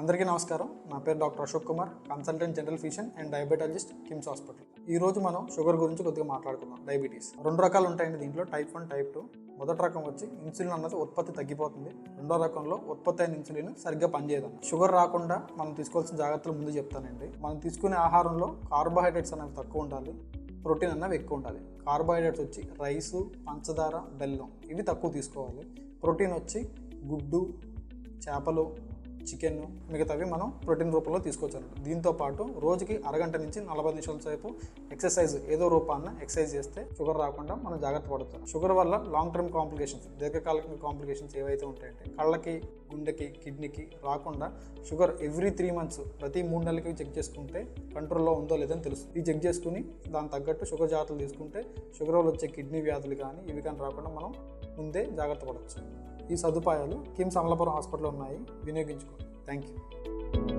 అందరికీ నమస్కారం. నా పేరు doctor Ashok Kumar consultant general physician and diabetologist KIMS hospital. ఈ రోజు మనం షుగర్ గురించి కొద్దిగా మాట్లాడుకుందాం డయాబెటీస్. రెండు రకాలు ఉంటాయండి దీంట్లో టైప్ వన్ టైప్ టూ. మొదటి రకం వచ్చి ఇన్సులిన్ అన్నది ఉత్పత్తి తగ్గిపోతుంది. రెండో రకంలో ఉత్పత్తి అయిన ఇన్సులిన్ సరిగ్గా పనిచేయదు షుగర్ రాకుండా మనం తీసుకోవాల్సిన జాగ్రత్తలు ముందు చెప్తానండి. మనం తీసుకునే ఆహారంలో కార్బోహైడ్రేట్స్ అనేవి తక్కువ ఉండాలి ప్రోటీన్ అన్నవి ఎక్కువ ఉండాలి. కార్బోహైడ్రేట్స్ వచ్చి రైసు పంచదార బెల్లం ఇవి తక్కువ తీసుకోవాలి. ప్రోటీన్ వచ్చి గుడ్డు చేపలు చికెన్ మిగతావి మనం ప్రోటీన్ రూపంలో తీసుకోవచ్చు దీంతో పాటు రోజుకి అరగంట నుంచి నలభై నిమిషాల సేపు ఎక్సర్సైజ్ ఏదో రూపాన్న ఎక్సర్సైజ్ చేస్తే షుగర్ రాకుండా మనం జాగ్రత్త పడుతాం. షుగర్ వల్ల లాంగ్ టర్మ్ కాంప్లికేషన్స్ దీర్ఘకాలిక కాంప్లికేషన్స్ ఏవైతే ఉంటాయంటే కళ్ళకి గుండెకి కిడ్నీకి రాకుండా షుగర్ ఎవ్రీ త్రీ మంత్స్ ప్రతి మూడు నెలలకి చెక్ చేసుకుంటే కంట్రోల్లో ఉందో లేదని తెలుసు ఇది చెక్ చేసుకుని దాని తగ్గట్టు షుగర్ జాగ్రత్తలు తీసుకుంటే షుగర్ వల్ల వచ్చే కిడ్నీ వ్యాధులు కానీ ఇవి కానీ రాకుండా మనం ముందే జాగ్రత్త పడవచ్చు. ఈ సదుపాయాలు కిమ్స్ అమలాపురం హాస్పిటల్లో ఉన్నాయి. వినియోగించుకోండి. Thank you